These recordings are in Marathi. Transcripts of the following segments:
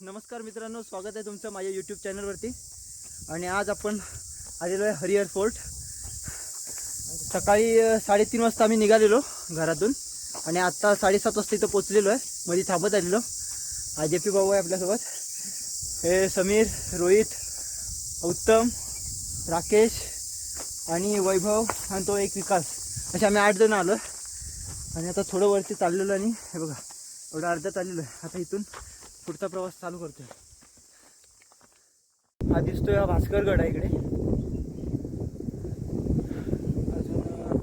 नमस्कार मित्रांनो स्वागत आहे तुमचं माझ्या यूट्यूब चॅनलवरती आणि आज आपण आलेलो आहे हरिहर फोर्ट. सकाळी साडेतीन वाजता आम्ही निघालेलो घरातून. आणि आत्ता साडेसात वाजता इथं पोचलेलो आहे. मध्ये थांबत आलेलो. आय जे पी भाऊ आहे आपल्यासोबत. हे समीर रोहित उत्तम राकेश आणि वैभव आणि तो एक विकास. असे आम्ही आठ जण आलो आणि आता थोडं वरती चाललेलो आणि हे बघा एवढं अर्धा चाललेलो आहे. आता इथून पुढचा प्रवास चालू करतोय. हा दिसतोय हा भास्करगड आहे इकडे. अजून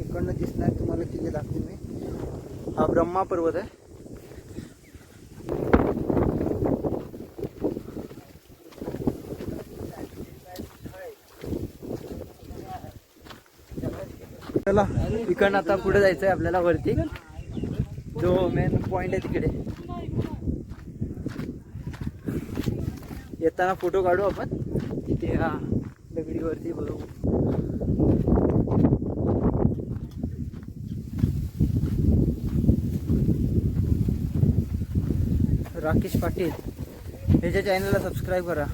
इकडनं दिसणार तुम्हाला तिथे दाखवते मी. हा ब्रह्मा पर्वत आहे. चला इकडनं आता पुढे जायचंय आपल्याला वरती. जो मेन पॉइंट आहे तिकडे. येताना फोटो काढू आपण. तिथे हा दगडीवरती बघू. राकेश पाटील ह्याच्या चॅनलला सबस्क्राईब करा.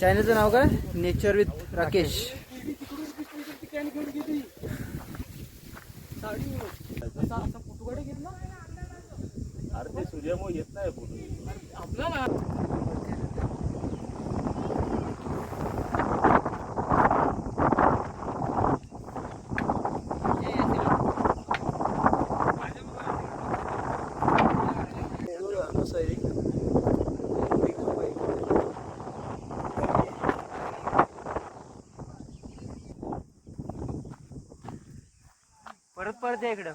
चॅनलचं नाव काय? नेचर विथ राकेश अरे ते सूर्यामुळे येत नाही फोटो. परत परत इकडं.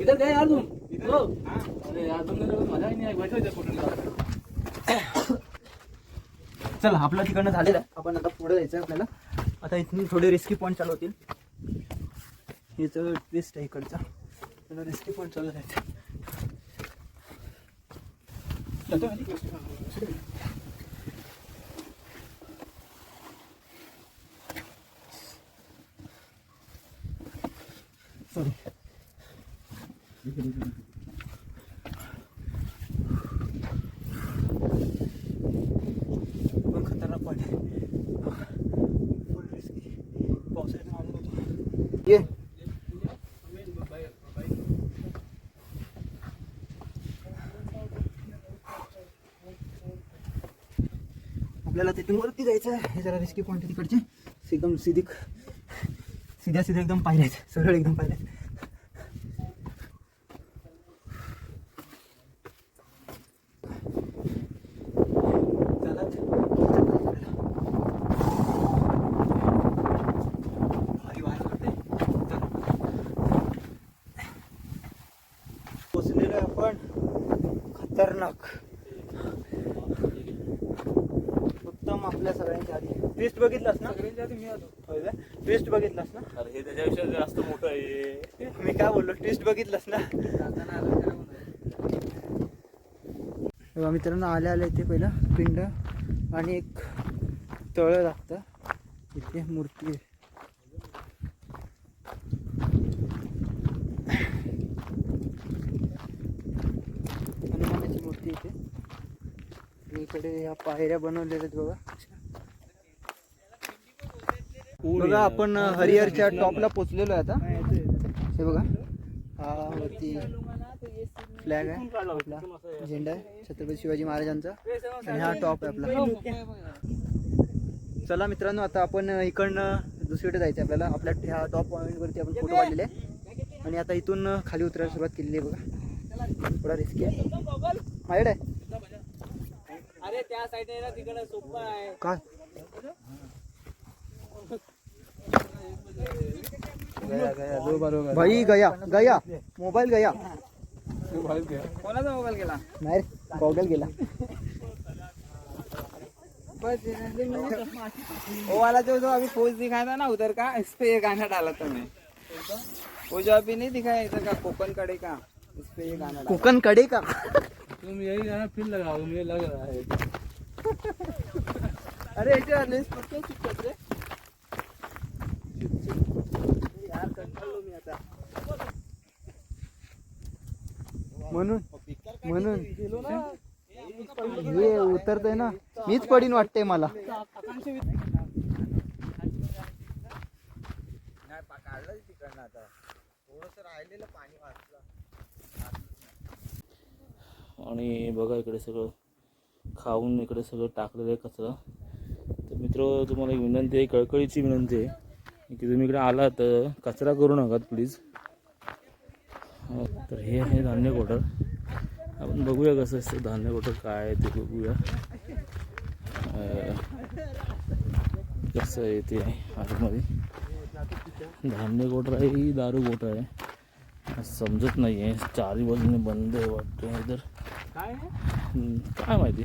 इधर गए यार तुम इधर अरे यार तुमने तो मजा ही नहीं बैठो इधर फोटो चल आपलं तिकडनं झालेलं आहे आपण आता पुढे जायचं आहे आपल्याला आता इथून थोडे रिस्की पॉईंट चालू होतील याचं ट्विस्ट आहे इकडचा त्याला रिस्की पॉईंट चालू राहायचं सॉरी पण खतरनाक पॉईंट आहे फुल रिस्की पावसाळ्यात मारून होतो ये. आपल्याला तिथून वरती जायचं आहे हे जरा रिस्की पॉईंट तिकडचे. एकदम सीधा सीधा एकदम पाहिल्या आहेत. सरळ एकदम पायऱ्या आहेत. आपण. खतरनाक. उत्तम आपल्या सगळ्यांच्या आधी. ट्विस्ट बघितलास ना? होय का? ट्विस्ट बघितलास ना? अरे हे त्याच्यापेक्षा जास्त मोठं आहे. मी काय बोललो? ट्विस्ट बघितलास ना? तेव्हा मित्रांनो आल्या आल्या इथे पहिलं पिंड आणि एक तळं लागतं. इथे मूर्ती आहे. हनुमानाची मूर्ती इथे. आणि इकडे ह्या पायऱ्या बनवलेल्या आहेत बघा. बघा आपण हरिहरच्या टॉपला पोचलेलो आहे आता. हे बघा. हा वरती फ्लॅग आहे. आपला झेंडा आहे छत्रपती शिवाजी महाराजांचा. आणि हा टॉप आहे आपला. चला मित्रांनो आता आपण इकडनं दुसरीकडे जायचं आपल्याला. आपल्या ह्या टॉप पॉईंटवरती आपण फोटो काढलेले आहे. आणि आता इथून खाली उतरायला सुरुवात केलेली आहे बघा. थोडा रिस्की आहे. माझ्याकडे आहे. अरे त्या साईडने ना तिकडे सोपं आहे. काय भाई गया गया मोबाईल गया। कोणाचा मोबाईल गेला? नाही रे गॉगल गेला. वो वाला जो जो अभी पोज दिखाया था ना उधर का इस पे ये गाना डाला था मैं। वो जो अभी नहीं दिखाया इधर का कोकन कड़े का इस पे ये गाना कोकणकडे का? तुम यही गाना फिर लगाओ मुझे लग रहा है। अरे ऐसे लेंस म्हणून म्हणून. हे उतरतंय ना. मीच पडीन वाटतंय मला. आणि बघा इकडे सगळं. खाऊन इकडे सगळं टाकलेलं आहे कचरा. तर मित्र तुम्हाला एक विनंती आहे कळकळीची विनंती आहे. की तुम्ही इकडे आला तर कचरा करू नका प्लीज तर हे आहे धान्य कोटर आपण बघूया कसं असतं धान्य कोटर काय आहे ते बघूया. कसं आहे ते आतमध्ये. धान्य कोटर आहे? ही दारू कोटर आहे? समजत नाही आहे चारही बाजूने बंद आहे वाटतं हम्म, काय माहिती?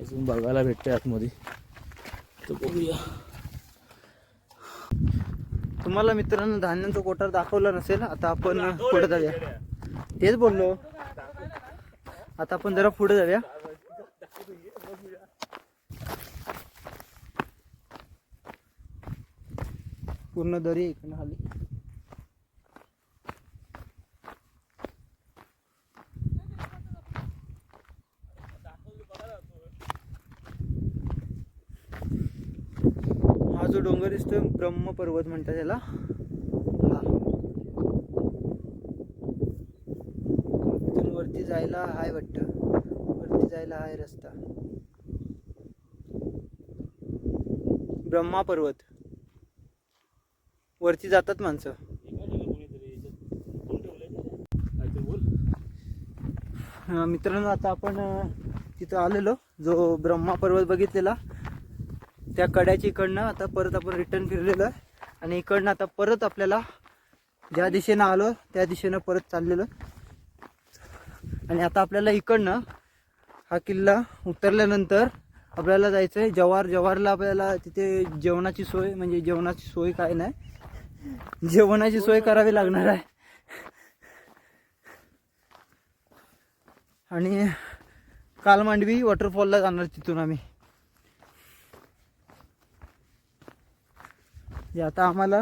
अजून बघायला भेटते आतमध्ये. तर बघूया. तुम्हाला मित्रांनो धान्यांचा कोठार दाखवला नसेल आता आपण पुढे जाऊया. तेच बोललो. आता आपण जरा पुढे जाऊया. पूर्ण दरी आहे इकडनं खाली हा जो डोंगर दिसतोय ब्रह्म पर्वत म्हणतात त्याला. हा. वरती जायला हाय वाटतं. वरती जायला हाय रस्ता. ब्रह्मा पर्वत वरती जातात माणसं. मित्रांनो आता आपण तिथं आलेलो जो ब्रह्मा पर्वत बघितलेला. त्या कड्याची इकडनं आता परत आपण रिटर्न फिरलेलो आहे. आणि इकडनं आता परत आपल्याला ज्या दिशेनं आलो त्या दिशेनं परत चाललेलो. आणि आता आपल्याला इकडनं हा किल्ला उतरल्यानंतर आपल्याला जायचं आहे जवार जवारला आपल्याला तिथे जेवणाची सोय म्हणजे जेवणाची सोय काय नाही. जेवणाची सोय करावी लागणार आहे. आणि कालमांडवी वॉटरफॉलला जाणार तिथून आम्ही. जे आता आम्हाला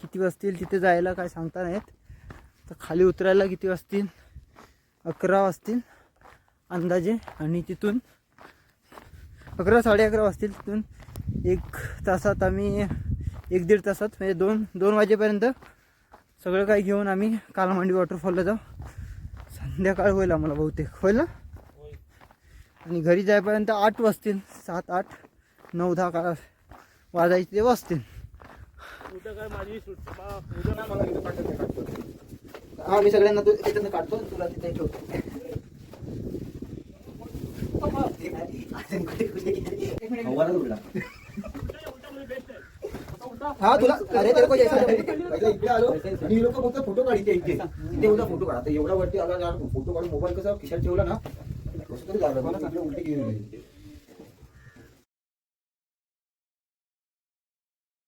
किती वाजतील तिथे जायला काय सांगता नाहीत. तर खाली उतरायला किती वाजतील? अकरा वाजतील अंदाजे. आणि तिथून अकरा साडे अकरा वाजतील. तिथून एक तासात आम्ही एक दीड तासात म्हणजे दोन दोन वाजेपर्यंत सगळं काही घेऊन आम्ही कालमांडी वॉटरफॉलला जाऊ. संध्याकाळ होईल आम्हाला बहुतेक. होईल ना? आणि घरी जाईपर्यंत आठ वाजतील. सात आठ नऊ दहा का वाजायचे ते वाजतील हा मी सगळ्यांना तू तिथं काढतो तुला तिथे ठेवतो. हा तुला अरे तर को इकडे आलो. ही लोक फक्त फोटो काढते इथे. इथे एवढा फोटो काढा. एवढा वरती आला फोटो काढून मोबाईल कसा खिशात ठेवला ना कसं तरी झालं मला इकडे उलटी गेली